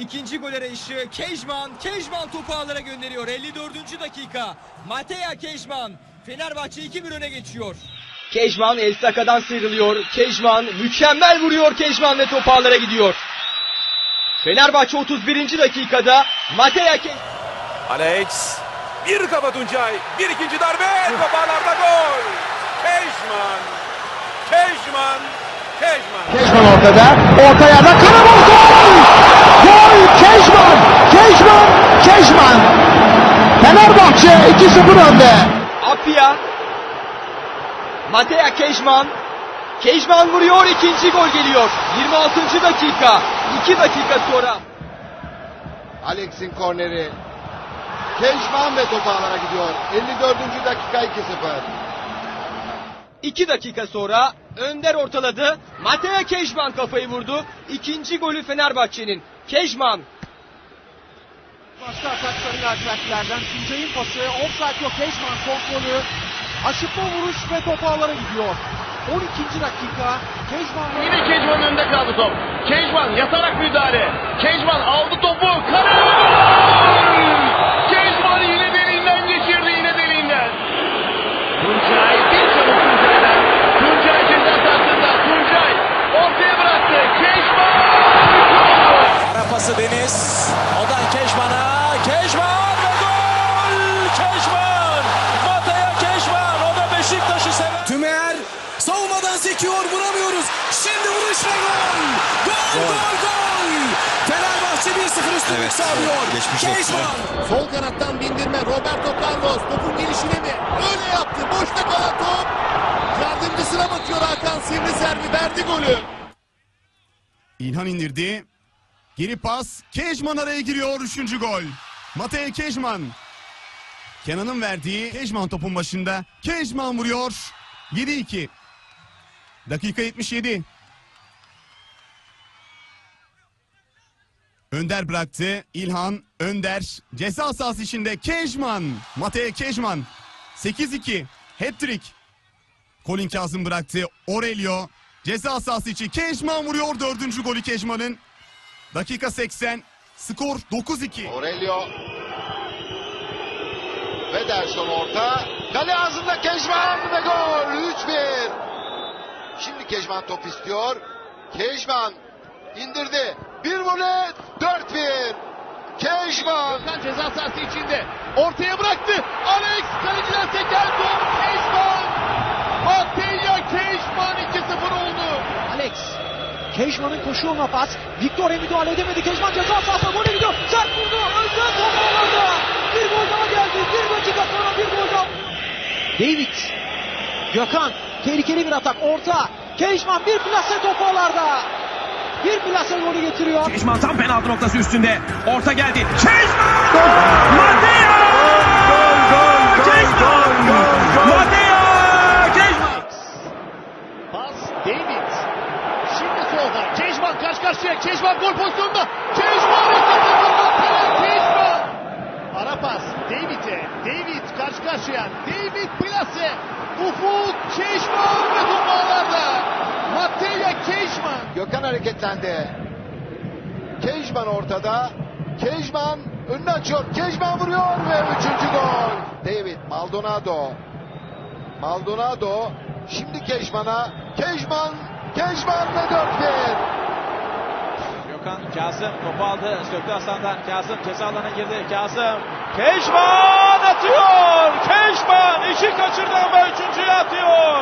İkinci gol arayışı Kejman. Kejman topu ağlara gönderiyor. 54. dakika. Mateya Kejman. Fenerbahçe 2-1 öne geçiyor. Kejman El Saka'dan sıyrılıyor. Kejman mükemmel vuruyor Kejman ve top ağlara gidiyor. Fenerbahçe 31. dakikada Mateya Kejman. Alex. Bir kafa Tuncay. Bir ikinci darbe. Toparlarda gol. Kejman. Kejman. Kejman. Kejman ortada. Orta yerde Karabol gol! Gol! Kejman! Kejman! Kejman! Fenerbahçe 2-0 önde. Apia. Mateya Kejman. Kejman vuruyor. ikinci gol geliyor. 26. dakika. 2 dakika sonra. Alex'in korneri. Kejman ve top ağlara gidiyor. 54. dakika 2-0. 2 dakika sonra Önder ortaladı. Mateya Kejman kafayı vurdu. İkinci golü Fenerbahçe'nin. Kejman. Başka atakları lacivertlilerden Tuncay'ın pası. Offside yok. Kejman kontrolü. Aşıkma vuruş ve top ağlara gidiyor. 12. dakika. Kejman Yine Kejman'ın önünde kaldı top. Kejman yatarak müdahale. Kejman aldı topu. Kale! Sekiyor. Vuramıyoruz. Şimdi vuruş ve gol! Gol, gol, gol! Fenerbahçe 1-0 üstünlük sağlıyor. Keşman! Sol kanattan bindirme Roberto Carlos. Topun gelişine mi? Öyle yaptı. Boşta kalan top. Yardımcısına bakıyor Hakan Sivri servi verdi golü. İlhan indirdi. Geri pas. Kejman araya giriyor. Üçüncü gol. Mateo Kejman. Kenan'ın verdiği Kejman topun başında. Kejman vuruyor. 7-2. Dakika 77. Önder bıraktı. İlhan, Önder. Ceza sahası içinde Kejman. Mateo Kejman. 8-2. Hat-trick. Colin Kazım bıraktı. Aurelio ceza sahası içi Kejman vuruyor dördüncü golü Kejman'ın. Dakika 80. Skor 9-2. Aurelio. Federson orta. Kale ağzında Kejman ve gol. 3-1. Kejman top istiyor. Kejman indirdi. Bir voley. 4-1. Kejman. Ceza sahası içinde. Ortaya bıraktı. Alex kaleciler seker top. Kejman! Mateya Kejman 2-0 oldu. Alex. Kejman'ın koşu yoluna pas. Victor'e müdahale edemedi. Kejman ceza sahasına gole gidiyor. Sert vurdu. Özcan top ağlarda. Bir gol daha geldi. Bir dakika sonra bir gol daha. David. Gökhan. Tehlikeli bir atak. Orta. Kejman bir plase top ağlarda. Bir plase golü getiriyor. Keşman tam penaltı noktası üstünde. Orta geldi. Keşman! Mateo! Keşman! Mateo! Keşman! Pas David. Şimdi solda. Kejman karşı karşıya. Kejman gol pozisyonunda. Kejman. Kejman. Ara pas David'e. David karşı karşıya. David plase. Ufuk Kejman ve top Mateya Kejman. Gökhan hareketlendi. Kejman ortada. Kejman önünü açıyor. Kejman vuruyor ve üçüncü gol. David Maldonado. Maldonado şimdi Kejman'a. Kejman, Kejman ve 4-1. Gökhan Kazım topu aldı. Söktü Aslan'dan. Kazım ceza alanına girdi. Kazım. Keşman atıyor. Keşman. iki kaçırdı ama üçüncüyü atıyor.